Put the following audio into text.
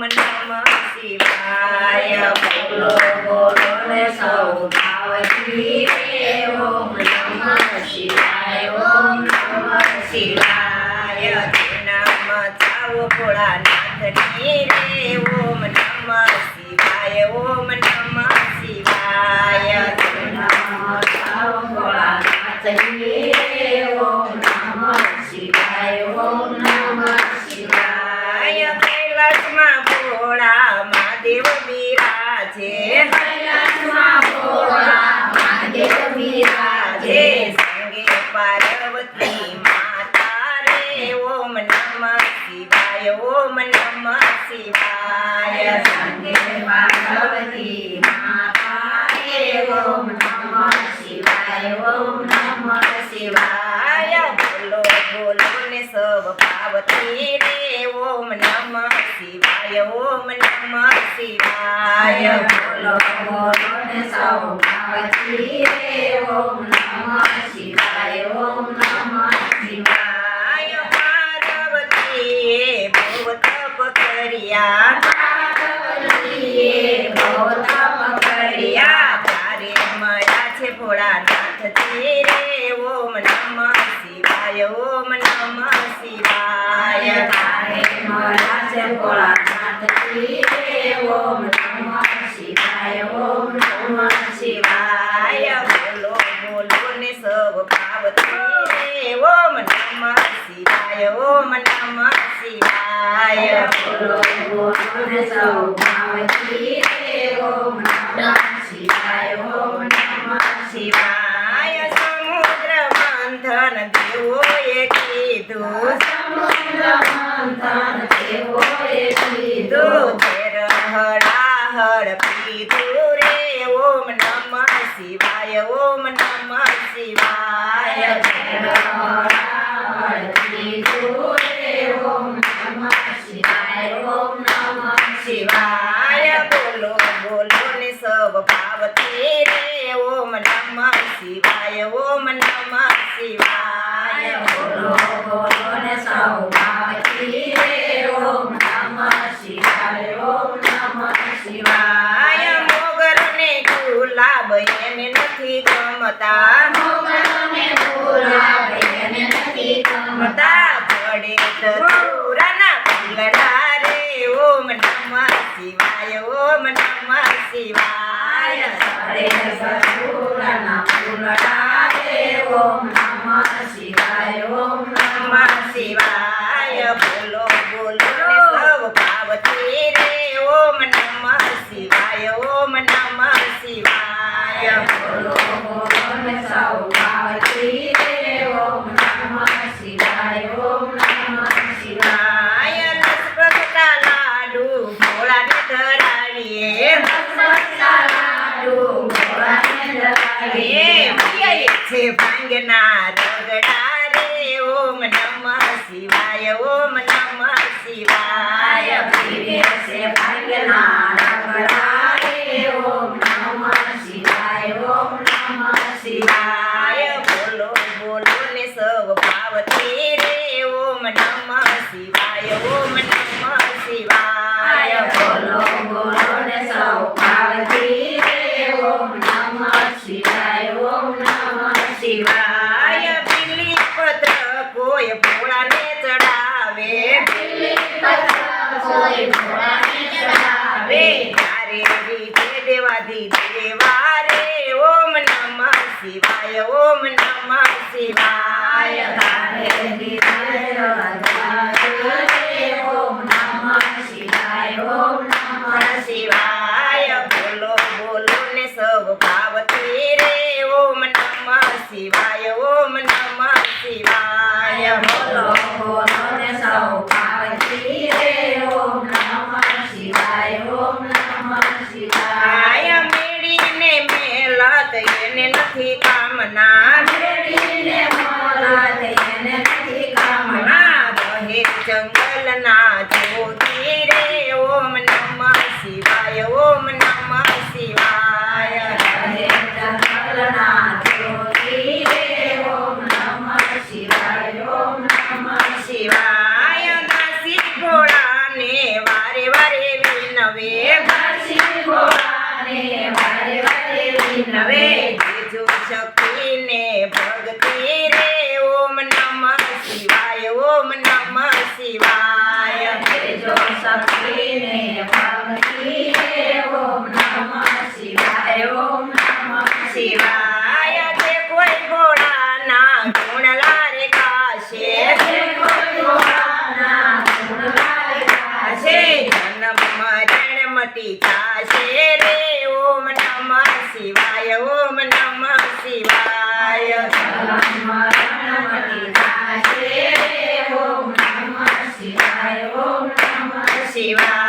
નમઃ શિવાય બોલો બોલો ને સૌ ભાવથી રે ઓમ નમઃ શિવાય ઓમ નમઃ શિવાય નામ ચાવો ભોળાનાથની રે ઓમ નમઃ શિવાય ઓમ નમઃ શિવાય શિવાય બિરાજે બિરાજે સંગે પાર્વતી માતા રે ઓમ નમઃ શિવાય ઓમ નમઃ શિવાય શિવાય બોલો બોલો ને સબ પાર્વતી રે ઓમ નમઃ શિવાય, ઓમ નમઃ શિવાય. બોલો બોલો ને સૌ ભાવથી રે, ઓમ નમઃ શિવાય, ઓમ નમઃ શિવાય. પાર્વતીએ બહુ તપ કર્યા ભોળાનાથજી રે, ઓમ નમ શિવાય, ઓમ નમ શિવાય. છે ભોળાનાથજી રે ઓમ નમ શિવાય ઓમ નમ શિવાય બોલો બોલો ને સૌ પાર્વતી રે ઓમ નમ શિવાય, ઓમ નમ શિવાય. બોલો બોલો ને સૌ રે ઓમ મંથન તેઓએ કીધું દૂધ હળાહળ પીધું રે ઓમ નમઃ શિવાય ઓમ નમઃ શિવાય શિવાય ઓમ નમઃ શિવાય. ઓમ નમઃ શિવાય શિવાય. મોગર ને ગુલાબ એને નથી ગમતા. ગમતા. પડે ધતુરાના ફૂલડા રે. ઓમ નમઃ શિવાય ઓમ નમઃ શિવાય. ઓમ નમઃ શિવાય પ્રિય છે ભાંગના રગડા રે ઓમ નમઃ શિવાય ઓમ નમઃ શિવાય. છે ભાગ્યના ચડાવે તારે રીતે દેવાધી દેવા રે ઓમ નમઃ શિવાય ઓમ નમઃ શિવાય. આય મેળીને મેલત એને નથી કામના મેળીને મોલાદ એને નથી કામના. ના વારે વિનવે વિનવે તેજો શક્તિને ભક્તિ રે ઓમ નમઃ શિવાય ઓમ નમઃ શિવાય તેજો શક્તિને ભક્તિ રે ઓમ નમઃ શિવાય ઓમ નમઃ શિવાય શિવાય જાશે રે ઓમ નમઃ શિવાય ઓમ નમઃ શિવાય શિવાય.